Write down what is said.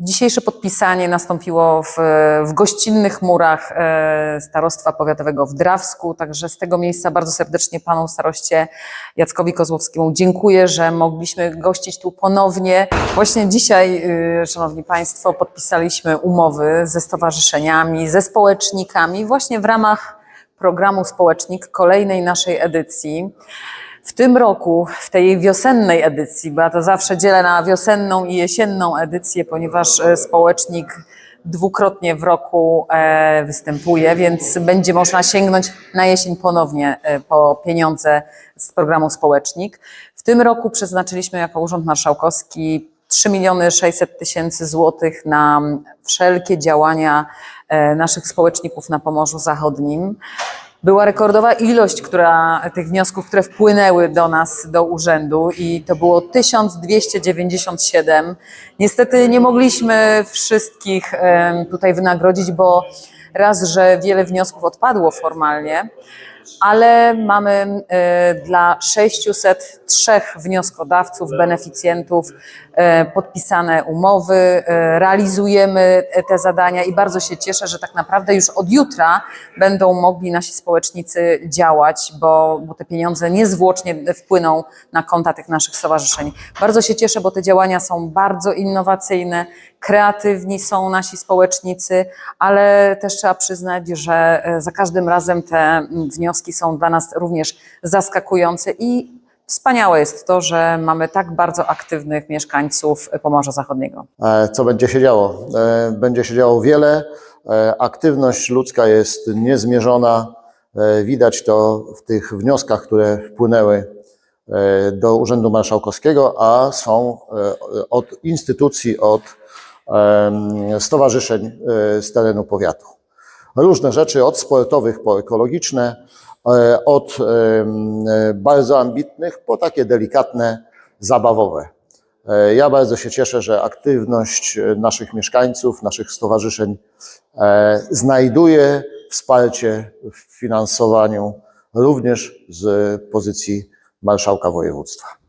Dzisiejsze podpisanie nastąpiło w, w gościnnych murach e, Starostwa Powiatowego w Drawsku, także z tego miejsca bardzo serdecznie panu staroście Jackowi Kozłowskiemu dziękuję, że mogliśmy gościć tu ponownie. Właśnie dzisiaj, y, szanowni państwo, podpisaliśmy umowy ze stowarzyszeniami, ze społecznikami właśnie w ramach programu Społecznik kolejnej naszej edycji. W tym roku, w tej wiosennej edycji, bo ja to zawsze dzielę na wiosenną i jesienną edycję, ponieważ e, społecznik dwukrotnie w roku e, występuje, więc będzie można sięgnąć na jesień ponownie e, po pieniądze z programu Społecznik. W tym roku przeznaczyliśmy jako Urząd Marszałkowski 3 miliony 600 tysięcy złotych na wszelkie działania naszych społeczników na Pomorzu Zachodnim. Była rekordowa ilość która, tych wniosków, które wpłynęły do nas, do urzędu i to było 1297. Niestety nie mogliśmy wszystkich tutaj wynagrodzić, bo raz, że wiele wniosków odpadło formalnie, ale mamy e, dla 603 wnioskodawców, beneficjentów e, podpisane umowy, e, realizujemy te zadania i bardzo się cieszę, że tak naprawdę już od jutra będą mogli nasi społecznicy działać, bo, bo te pieniądze niezwłocznie wpłyną na konta tych naszych stowarzyszeń. Bardzo się cieszę, bo te działania są bardzo innowacyjne, kreatywni są nasi społecznicy, ale też trzeba przyznać, że e, za każdym razem te wnioski są dla nas również zaskakujące i wspaniałe jest to, że mamy tak bardzo aktywnych mieszkańców Pomorza Zachodniego. E, Co będzie się działo? E, Będzie się działo wiele. Aktywność ludzka jest niezmierzona. Widać to w tych wnioskach, które wpłynęły do Urzędu Marszałkowskiego, a są od instytucji, od stowarzyszeń e, z terenu powiatu. Różne rzeczy, od sportowych po ekologiczne, e, od e, bardzo ambitnych po takie delikatne, zabawowe. Ja bardzo się cieszę, że aktywność naszych mieszkańców, naszych stowarzyszeń znajduje wsparcie w finansowaniu również z pozycji marszałka województwa.